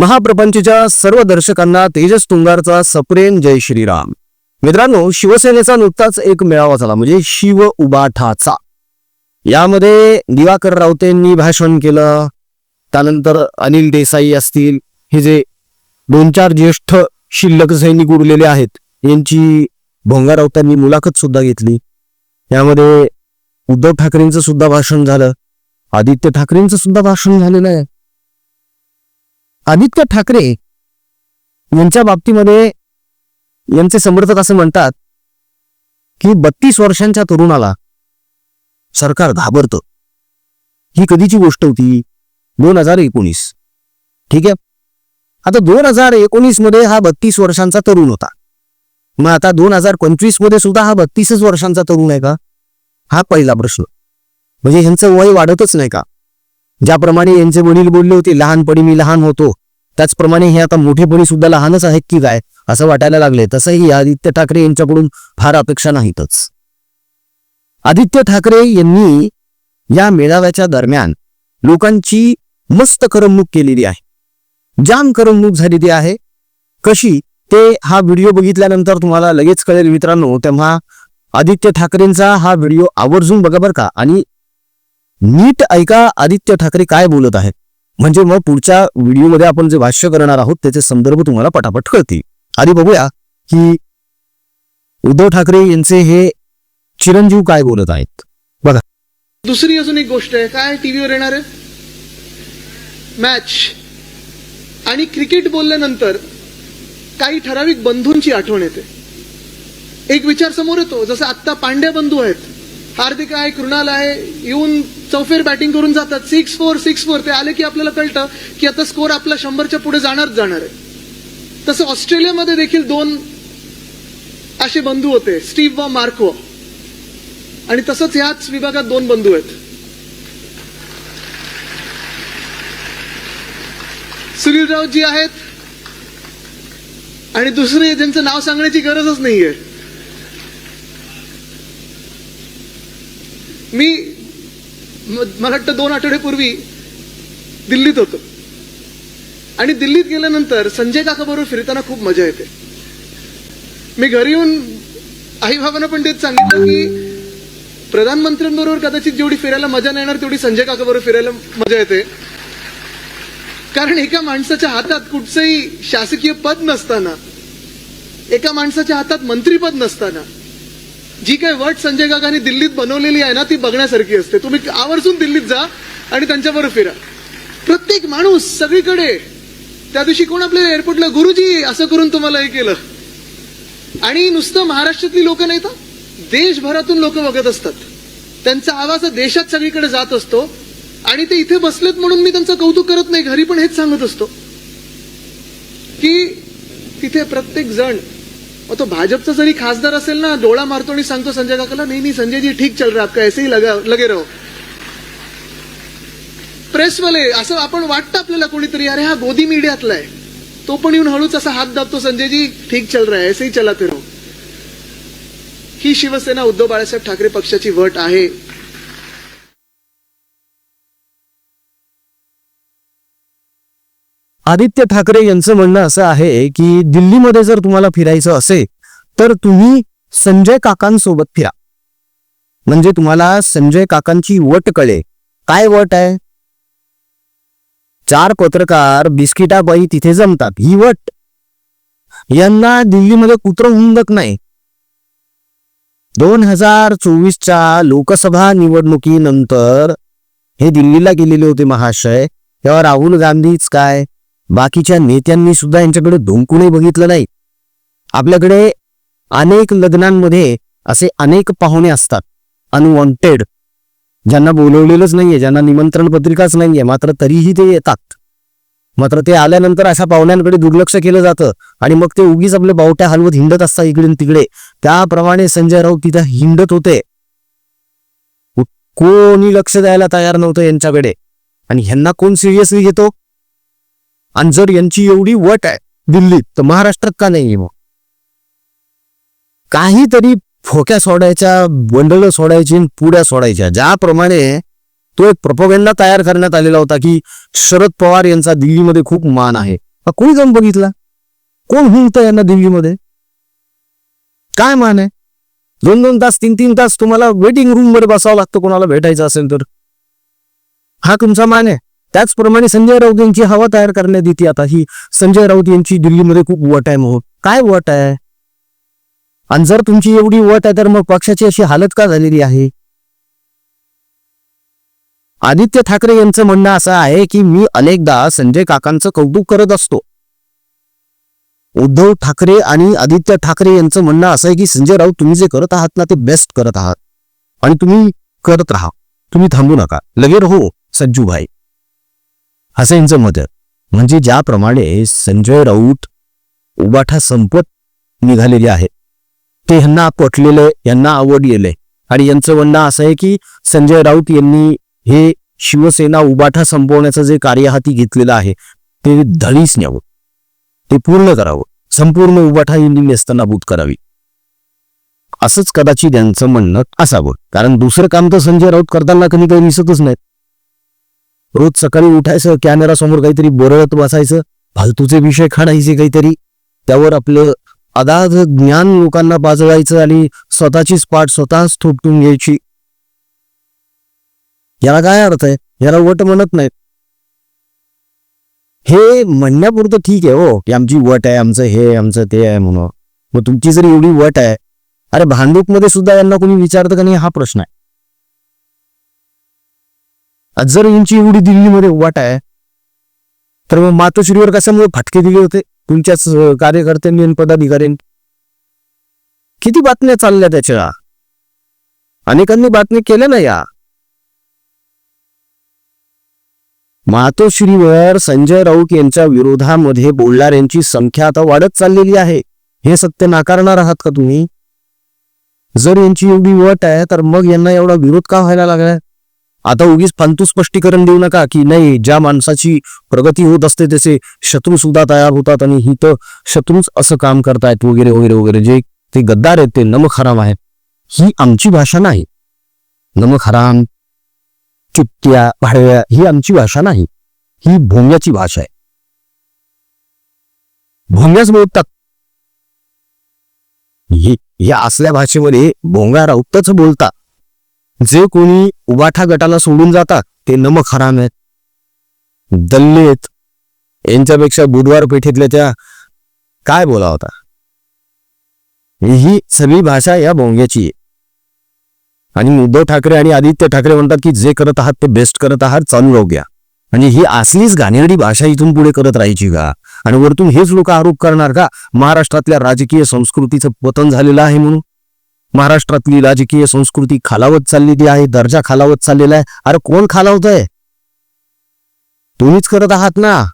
महाप्रपंचच्या सर्व दर्शकांना तेजस तुंगारचा सप्रेम जय श्रीराम. मित्रांनो शिवसेनेचा नुकताच एक मेळावा झाला म्हणजे शिव उबाठाचा. यामध्ये दिवाकर रावतेंनी भाषण केलं त्यानंतर अनिल देसाई असतील हे जे दोन चार ज्येष्ठ शिल्लक सैनिक उरलेले आहेत यांची भोंगा राऊतांनी मुलाखत सुद्धा घेतली. यामध्ये उद्धव ठाकरेंचं सुद्धा भाषण झालं. आदित्य ठाकरेंचं सुद्धा भाषण झालेलं आहे. आदित्य ठाकरे यांच्या बाबतीमध्ये यांचे समर्थक असं म्हणतात की बत्तीस वर्षांच्या तरुणाला सरकार घाबरतं. ही कधीची गोष्ट होती? दोन हजार एकोणीस. ठीक आहे? आता दोन हजार एकोणीसमध्ये हा बत्तीस वर्षांचा तरुण होता. मग आता दोन हजार पंचवीसमध्ये सुद्धा हा बत्तीसच वर्षांचा तरुण आहे का? हा पहिला प्रश्न. म्हणजे ह्यांचं वय वाढतच नाही का? ज्याप्रमाणे यांचे वडील बोलले होते लहानपणी मी लहान होतो. त्याचप्रमाणे हे आता मोठेपणी सुद्धा लहानच आहेत की काय असं वाटायला लागले तसंही आदित्य ठाकरे यांच्याकडून फार अपेक्षा नाहीतच. आदित्य ठाकरे यांनी या मेळाव्याच्या दरम्यान लोकांची मस्त करमणूक केलेली आहे. जाम करमणूक झालेली आहे. कशी? ते हा व्हिडिओ बघितल्यानंतर तुम्हाला लगेच कळेल मित्रांनो तेव्हा आदित्य ठाकरेंचा हा व्हिडिओ आवर्जून बघा बरं का. आणि नीट ऐका आदित्य ठाकरे काय बोलत आहेत. म्हणजे मग पुढच्या व्हिडिओमध्ये आपण जे भाष्य करणार आहोत त्याचे संदर्भ तुम्हाला पटापट कळतील. आधी बघूया की उद्धव ठाकरे यांचे हे चिरंजीव काय बोलत आहेत? बघा. दुसरी अजून एक गोष्ट आहे. काय टीव्हीवर येणार आहे? मॅच. आणि क्रिकेट बोलल्यानंतर काही ठराविक बंधूंची आठवण येते. एक विचार समोर येतो जसं आत्ता पांड्या बंधू आहेत. हार्दिक आहे कृणाल आहे येऊन चौफेर बॅटिंग करून जातात. सिक्स फोर सिक्स फोर ते आले की आपल्याला कळतं की आता स्कोर आपला शंभरच्या पुढे जाणारच जाणार आहे. तसं ऑस्ट्रेलियामध्ये देखील दोन असे बंधू होते स्टीव्ह व मार्को. आणि तसंच ह्याच विभागात दोन बंधू आहेत. सुनील राऊतजी आहेत आणि दुसरे ज्यांचं नाव सांगण्याची गरजच नाहीये. मी मला वाटतं दोन आठवड्यापूर्वी दिल्लीत होतो. आणि दिल्लीत गेल्यानंतर संजय काका बरोबर फिरताना खूप मजा येते. मी घरी येऊन आई बाबांना पण तेच सांगितलं की प्रधानमंत्र्यांबरोबर कदाचित जेवढी फिरायला मजा नाही येणार तेवढी संजय काका बरोबर फिरायला मजा येते. कारण एका माणसाच्या हातात कुठचंही शासकीय पद नसताना एका माणसाच्या हातात मंत्रीपद नसताना जी काही वट संजय काकांनी दिल्लीत बनवलेली आहे ना ती बघण्यासारखी असते. तुम्ही आवर्जून दिल्लीत जा आणि त्यांच्याबरोबर फिरा. प्रत्येक माणूस सगळीकडे त्या दिवशी कोण आपल्या एअरपोर्टला गुरुजी असं करून तुम्हाला हे केलं. आणि नुसतं महाराष्ट्रातली लोक नाही तर देशभरातून लोक बघत असतात. त्यांचा आवाज हा देशात सगळीकडे जात असतो आणि ते इथे बसलेत म्हणून मी त्यांचं कौतुक करत नाही घरी पण हेच सांगत असतो. की तिथे प्रत्येक जण मग तो भाजपचा जरी खासदार असेल ना डोळा मारतो आणि सांगतो संजय काकाला नाही नाही संजय जी ठीक चल रहा है आपका ऐसे ही लगा लगे रहो. प्रेसवाले असं आपण वाटतं आपल्याला कोणीतरी अरे हा गोदी मीडियातला आहे. तो पण येऊन हळूच असा हात दाबतो संजयजी ठीक चल रहा है ऐसे ही चलाते रहो. ही शिवसेना उद्धव बाळासाहेब ठाकरे पक्षाची वट आहे. आदित्य ठाकरे यांचं म्हणणं असं आहे की दिल्लीमध्ये जर तुम्हाला फिरायचं असेल तर तुम्ही संजय काकांसोबत फिरा. म्हणजे तुम्हाला संजय काकांची वट कळे. काय वट आहे? चार पत्रकार बिस्किटाबाई तिथे जमतात. ही वट. यांना दिल्लीमध्ये कुत्र हुंदक नाही. दोन हजार चोवीसच्या लोकसभा निवडणुकीनंतर हे दिल्लीला गेलेले होते महाशय. तेव्हा राहुल गांधीच काय? बाकीच्या नेत्यांनी सुद्धा यांच्याकडे धुमकूनही बघितलं नाही. आपल्याकडे अनेक लग्नांमध्ये असे अनेक पाहुणे असतात. अनवॉन्टेड ज्यांना बोलवलेलंच नाहीये ज्यांना निमंत्रण पत्रिकाच नाहीये मात्र तरीही ते येतात. मात्र ते आल्यानंतर अशा पाहुण्यांकडे दुर्लक्ष केलं जातं आणि मग ते उगीच आपले बावट्या हलवत हिंडत असतात इकडे तिकडे. त्याप्रमाणे संजय राऊत तिथं हिंडत होते. कोणी लक्ष द्यायला तयार नव्हतं यांच्याकडे. आणि ह्यांना कोण सिरियसली घेतो? आणि जर यांची एवढी वट आहे दिल्लीत तर महाराष्ट्रात का नाहीये मग? काहीतरी फोक्या सोडायच्या बंडल सोडायची आणि पुड्या सोडायच्या. ज्याप्रमाणे तो एक प्रपोगेंडा तयार करण्यात आलेला होता की शरद पवार यांचा दिल्लीमध्ये खूप मान आहे. कोणी जाऊन बघितला? कोण हुंकतं यांना दिल्लीमध्ये? काय मान आहे? दोन दोन तास तीन तीन तास तुम्हाला वेटिंग रूममध्ये बसावं लागतं कोणाला भेटायचं असेल तर. हा तुमचा मान आहे. त्याचप्रमाणे संजय राऊत यांची हवा तयार करण्यात येते. आता ही संजय राऊत यांची दिल्लीमध्ये खूप वट आहे मग. काय वट आहे? आणि जर तुमची एवढी वट आहे तर मग पक्षाची अशी हालत का झालेली आहे? आदित्य ठाकरे यांचं म्हणणं असं आहे की मी अनेकदा संजय काकांचं कौतुक करत असतो. उद्धव ठाकरे आणि आदित्य ठाकरे यांचं म्हणणं असं आहे की संजय राऊत तुम्ही जे करत आहात ना ते बेस्ट करत आहात. आणि तुम्ही करत राहा. तुम्ही थांबू नका. लगेर हो सज्जू भाई असं यांचं मत आहे. म्हणजे ज्याप्रमाणे संजय राऊत उबाठा संपत निघालेले आहे ते ह्यांना पटलेलं आहे, यांना आवडलेलं आणि यांचं म्हणणं असं आहे की संजय राऊत यांनी हे शिवसेना उबाठा संपवण्याचं जे कार्य हाती घेतलेलं आहे ते धडीच न्यावं. ते पूर्ण करावं. संपूर्ण उबाठा यांनी नेस्तनाबूत करावी. असंच कदाचित यांचं म्हणणं असावं. कारण दुसरं काम तर संजय राऊत करताना कधी काही दिसतच नाहीत. रोज सकाळी उठायचं कॅमेरा समोर काहीतरी बोरळत बसायचं फालतूचे विषय काढायचे काहीतरी. त्यावर आपलं अदाध ज्ञान लोकांना बाजवायचं आणि स्वतःचीच पाठ स्वतःच थोपटून घ्यायची. याला काय अर्थ आहे? याला वट म्हणत नाहीत. हे म्हणण्यापुरतं ठीक आहे हो की आमची वट आहे आमचं हे आमचं ते आहे म्हणून. मग तुमची जर एवढी वट आहे अरे भांडूपमध्ये सुद्धा यांना कोणी विचारतं का नाही? हा प्रश्न आहे. आज जर यांची एवढी दिल्लीमध्ये वाट आहे तर मग मातोश्रीवर कशामुळे फटके दिले होते? तुमच्याच कार्यकर्त्यांनी आणि पदाधिकाऱ्यांनी? किती बातम्या चालल्या त्याच्या? अनेकांनी बातम्या केल्या ना या? मातोश्रीवर संजय राऊत यांच्या विरोधामध्ये बोलणाऱ्यांची संख्या आता वाढत चाललेली आहे. हे सत्य नाकारणार आहात का तुम्ही? जर यांची एवढी वट आहे तर मग यांना एवढा विरोध का व्हायला लागलाय? आता उगीच फालतू स्पष्टीकरण देऊ नका की नाही ज्या माणसाची प्रगती होत असते त्याचे शत्रू सुद्धा तयार होतात आणि ही तर शत्रूच असं काम करतायत वगैरे वगैरे वगैरे. जे ते गद्दार आहेत ते नम हराम आहेत. ही आमची भाषा नाही. नम हराम चुट्ट्या भाडव्या ही आमची भाषा नाही. ही भोंग्याची भाषा आहे. भोंग्याच बोलतात. या असल्या भाषेमध्ये भोंगा राऊतच बोलतात. जे कोणी उबाठा गटाला सोडून जातात ते नमक हराम आहेत. दल्लीत यांच्यापेक्षा बुधवार पेठेतल्या त्या काय बोला होता ही सगळी भाषा या भोंग्याची आहे. आणि उद्धव ठाकरे आणि आदित्य ठाकरे म्हणतात की जे करत आहात ते बेस्ट करत आहात चालू राहू घ्या म्हणजे ही असलीच घाणेरडी भाषा इथून पुढे करत राहायची का? आणि वरतून हेच लोक आरोप करणार का? महाराष्ट्रातल्या राजकीय संस्कृतीचं पतन झालेलं आहे म्हणून. महाराष्ट्रातली राजकीय संस्कृती खालावत चाललेली आहे दर्जा खालावत चाललेला आहे. अरे कोण खालावतय? तुम्हीच करत आहात ना.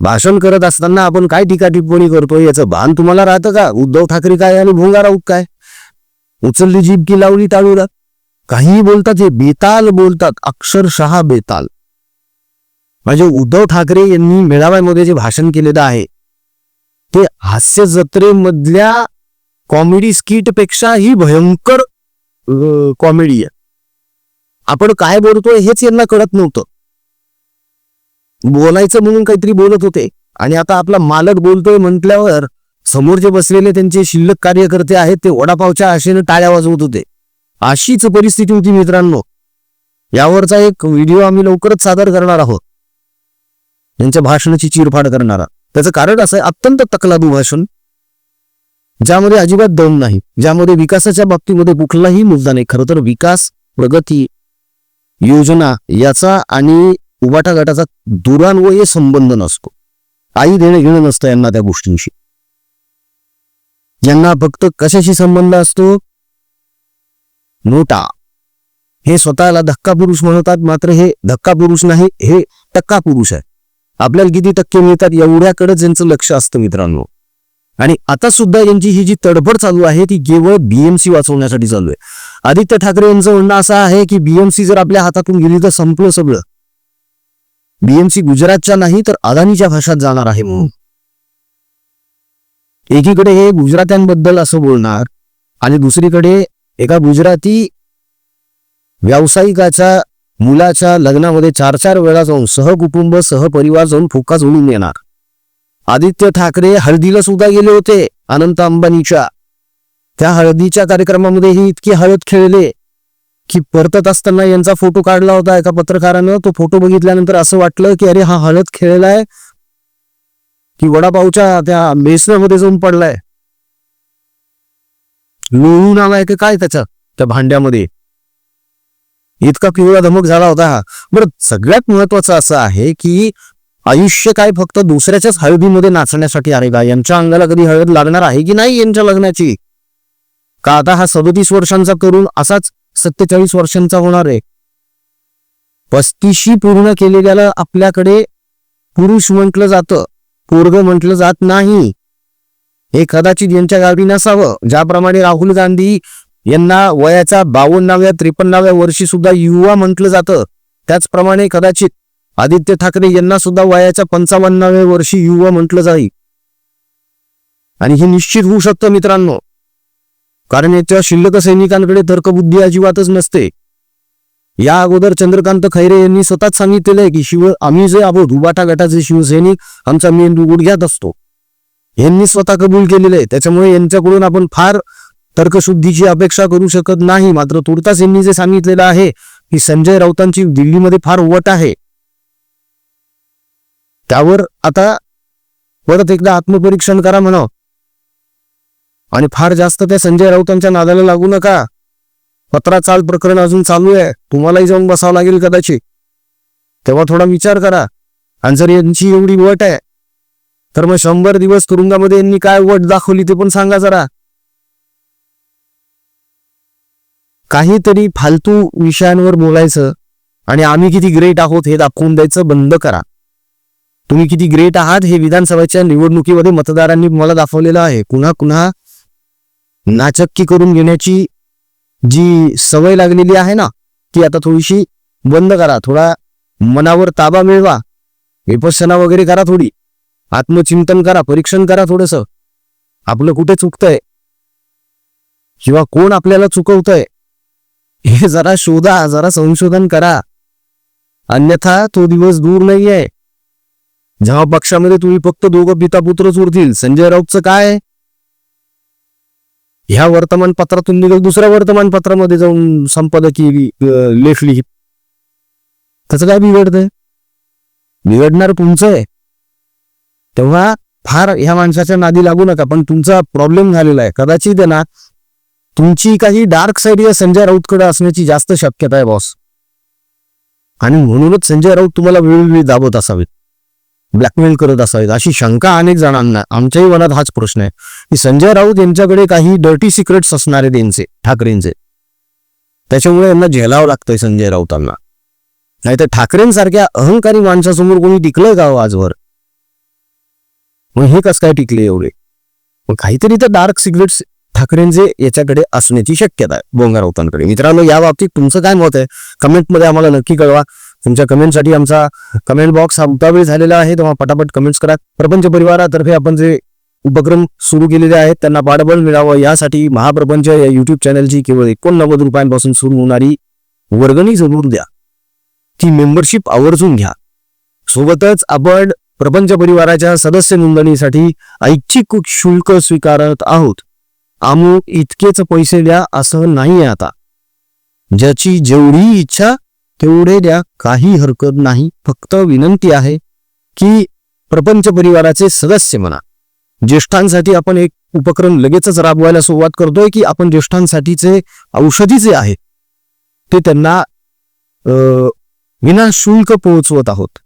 भाषण करत असताना आपण काय टीका टिप्पणी करतोय? याचं भान तुम्हाला राहतं का? उद्धव ठाकरे काय आणि भोंगा राऊत काय? उचलली जीभ की लावली ताळूला काही बोलतात हे बेताल बोलतात अक्षरशः बेताल. म्हणजे उद्धव ठाकरे यांनी मेळाव्यामध्ये जे भाषण केलेलं आहे ते हास्य जत्रेमधल्या कॉमेडी स्किट पेक्षाही भयंकर कॉमेडी आहे. आपण काय बोलतोय हेच यांना कळत नव्हतं. बोलायचं म्हणून काहीतरी बोलत होते. आणि आता आपला मालक बोलतोय म्हटल्यावर समोर जे बसलेले त्यांचे शिल्लक कार्यकर्ते आहेत ते वडापावच्या आशेने टाळ्या वाजवत होते. अशीच परिस्थिती होती मित्रांनो. यावरचा एक व्हिडिओ आम्ही लवकरच सादर करणार आहोत. त्यांच्या भाषणाची चिरफाड करणारा. त्याचं कारण असं अत्यंत तकलादू भाषण. ज्यामध्ये अजिबात दम नाही ज्यामध्ये विकासाच्या बाबतीमध्ये कुठलाही मुद्दा नाही. खरं तर विकास प्रगती योजना याचा आणि उबाटा गटाचा दुरान्वये संबंध नसतो. आई देणं घेणं नसतं यांना त्या गोष्टींशी. यांना फक्त कशाशी संबंध असतो? नोटा. हे स्वतःला धक्का पुरुष म्हणतात मात्र हे धक्का पुरुष नाही हे टक्का पुरुष आहे. आपल्याला किती टक्के मिळतात एवढ्याकडेच यांचं लक्ष असतं मित्रांनो. आणि आता सुद्धा यांची ही जी तडफड चालू आहे ती केवळ बीएमसी वाचवण्यासाठी चालू आहे. आदित्य ठाकरे यांचं म्हणणं असं आहे की बीएमसी जर आपल्या हातातून गेली तर संपलं सगळं. बीएमसी गुजरातच्या नाही तर अदानीच्या भाषात जाणार आहे म्हणून. एकीकडे हे गुजरात्यांबद्दल असं बोलणार आणि दुसरीकडे एका गुजराती व्यावसायिकाच्या मुलाच्या लग्नामध्ये चार चार वेळा जाऊन सहकुटुंब सहपरिवार जाऊन फुक्का झोडून येणार. आदित्य ठाकरे हळदीला सुद्धा गेले होते अनंत अंबानीच्या. त्या हळदीच्या कार्यक्रमामध्ये ही इतकी हळद खेळले की परतत असताना यांचा फोटो काढला होता एका पत्रकारानं. तो फोटो बघितल्यानंतर असं वाटलं की अरे हा हळद खेळलाय की वडापावच्या त्या बेसनामध्ये जाऊन पडलाय. लोळून आलाय की काय त्याच्या त्या भांड्यामध्ये? इतका पिवळा धमक झाला होता. हा बरं सगळ्यात महत्वाचं असं आहे की आयुष्य काय फक्त दुसऱ्याच्याच हळदीमध्ये नाचण्यासाठी? आहे का यांच्या अंगाला कधी हळद लागणार आहे की नाही यांच्या लग्नाची? का आता हा सदतीस वर्षांचा करून असाच सत्तेचाळीस वर्षांचा होणार आहे? पस्तीशी पूर्ण केलेल्याला आपल्याकडे पुरुष म्हटलं जातं पोरग म्हटलं जात नाही. हे कदाचित यांच्या गावी नसावं. ज्याप्रमाणे राहुल गांधी यांना वयाच्या बावन्नाव्या त्रेपन्नाव्या वर्षी सुद्धा युवा म्हटलं जातं त्याचप्रमाणे कदाचित आदित्य ठाकरे यांना सुद्धा वयाच्या पंचावन्नाव्या वर्षी युवा म्हटलं जाईल आणि हे निश्चित होऊ शकतं मित्रांनो. कारण याच्या शिल्लक सैनिकांकडे तर्कबुद्धी अजिबातच नसते. या अगोदर चंद्रकांत खैरे यांनी स्वतःच सांगितलेलं आहे की शिव आम्ही जे आहोत उबाटा गटाचे शिवसैनिक आमचा मेंदू गुडघ्यात असतो. यांनी स्वतः कबूल केलेलं आहे. त्याच्यामुळे यांच्याकडून आपण फार तर्कशुद्धीची अपेक्षा करू शकत नाही. मात्र तुर्तास यांनी जे सांगितलेलं आहे की संजय राऊतांची दिल्लीमध्ये फार वट आहे. त्यावर आता परत एकदा आत्मपरीक्षण करा म्हणा आणि फार जास्त त्या संजय राऊतांच्या नादाला लागू नका. पत्रा चाल प्रकरण अजून चालू आहे. तुम्हालाही जाऊन बसावं लागेल कदाचित. तेव्हा थोडा विचार करा. आणि जर यांची एवढी वट आहे. तर मग शंभर दिवस तुरुंगामध्ये यांनी काय वट दाखवली ते पण सांगा जरा. काहीतरी फालतू विषयांवर बोलायचं आणि आम्ही किती ग्रेट आहोत हे दाखवून द्यायचं बंद करा. तुम्ही किती ग्रेट आहात हे विधानसभेच्या निवडणुकीमध्ये मतदारांनी मला दाखवलेलं आहे. पुन्हा पुन्हा नाचक्की करून घेण्याची जी सवय लागलेली आहे ना ती आता थोडीशी बंद करा. थोडा मनावर ताबा मिळवा. विपसना वगैरे करा थोडी. आत्मचिंतन करा परीक्षण करा थोडस. आपलं कुठे चुकतंय? किंवा कोण आपल्याला चुकवतंय? हे जरा शोधा जरा संशोधन करा. अन्यथा तो दिवस दूर नाही आहे जेव्हा पक्षामध्ये तुम्ही फक्त दोघं पिता पुत्रच उरतील संजय राऊतचं काय? ह्या वर्तमानपत्रातून निघत दुसऱ्या वर्तमानपत्रामध्ये जाऊन संपादकी लेख लिहित त्याचं काय बिघडतंय? बिघडणार तुमचं आहे. तेव्हा फार ह्या माणसाच्या नादी लागू नका पण तुमचा प्रॉब्लेम झालेला आहे. कदाचित आहे ना तुमची काही डार्क साईड या संजय राऊतकडे असण्याची जास्त शक्यता आहे बॉस आणि म्हणूनच संजय राऊत तुम्हाला वेळोवेळी दाबत असावेत. ब्लॅकमेल करत असावेत अशी शंका अनेक जणांना आमच्याही मनात हाच प्रश्न आहे. की संजय राऊत यांच्याकडे काही डर्टी सिक्रेट्स असणारे त्यांचे ठाकरेंचे. त्याच्यामुळे यांना झेलावं लागतंय संजय राऊतांना. नाहीतर ठाकरेंसारख्या अहंकारी माणसासमोर कोणी टिकलंय का हो आजवर? मग हे कस काय टिकले एवढे? मग काहीतरी तर डार्क सिक्रेट्स ठाकरेंचे याच्याकडे असण्याची शक्यता आहे बोंगा राऊतांकडे. मित्रांनो या बाबतीत तुमचं काय मत आहे? कमेंटमध्ये आम्हाला नक्की कळवा. तुमच्या कमेंटसाठी आमचा कमेंट बॉक्स हा वेळ झालेला आहे. तेव्हा पटापट कमेंट्स करा. प्रपंच परिवारातर्फे आपण जे उपक्रम सुरू केलेले आहेत त्यांना पाठबळ मिळावं. यासाठी महाप्रपंच या युट्यूब चॅनलची केवळ एकोणनव्वद रुपयांपासून सुरू होणारी वर्गणी जरूर द्या. ती मेंबरशिप आवर्जून घ्या. सोबतच आपण प्रपंच परिवाराच्या सदस्य नोंदणीसाठी ऐच्छिक शुल्क स्वीकारत आहोत. आमू इतकेच पैसे द्या असं नाही आता. ज्याची जेवढी इच्छा तेवढे द्या काही हरकत नाही. फक्त विनंती आहे की प्रपंच परिवाराचे सदस्य म्हणा. ज्येष्ठांसाठी आपण एक उपक्रम लगेचच राबवायला सुरुवात करतोय की आपण ज्येष्ठांसाठीचे औषधी जे आहे ते त्यांना विनाशुल्क पोहोचवत आहोत.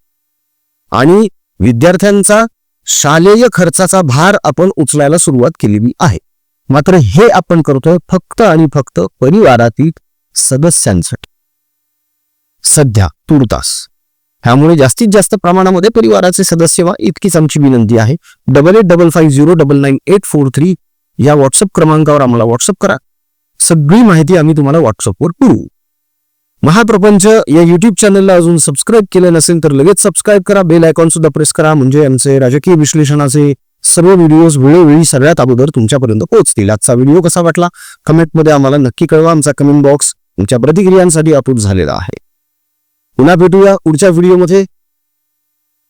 आणि विद्यार्थ्यांचा शालेय खर्चाचा भार आपण उचलायला सुरुवात केलेली आहे. मात्र हे आपण करतोय फक्त आणि फक्त परिवारातील सदस्यांसाठी. सध्या तुर्तास. ह्यामुळे जास्तीत जास्त प्रमाणामध्ये परिवाराचे सदस्य व्हा इतकीच आमची विनंती आहे. Double eight double five zero double nine eight four three या व्हॉट्सअप क्रमांकावर आम्हाला व्हॉट्सअप करा. सगळी माहिती आम्ही तुम्हाला व्हॉट्सअपवर पुरवू महाप्रपंच या युट्यूब चॅनलला अजून सबस्क्राईब केलं नसेल तर लगेच सबस्क्राईब करा. बेल आयकॉन सुद्धा प्रेस करा. म्हणजे आमचे राजकीय विश्लेषणाचे सर्व व्हिडिओज वेळोवेळी सगळ्यात अगोदर तुमच्यापर्यंत पोहोचतील. आजचा व्हिडिओ कसा वाटला? कमेंटमध्ये आम्हाला नक्की कळवा. आमचा कमेंट बॉक्स तुमच्या प्रतिक्रियांसाठी अपूप झालेला आहे. पुन्हा भेटूया पुढच्या व्हिडिओमध्ये.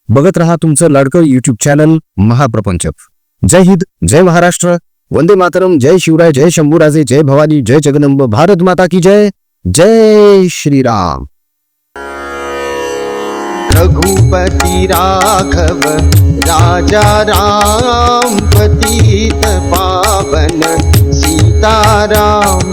बघत रहा तुमचं लाडकं युट्यूब चॅनल महाप्रपंच जय हिंद जय महाराष्ट्र. वंदे मातरम जय शिवराय जय शंभूराजे जय भवानी जय जगदंब भारत माता की जय. जय श्रीराम. रघुपति राघव राजा राम पतित पावन सीताराम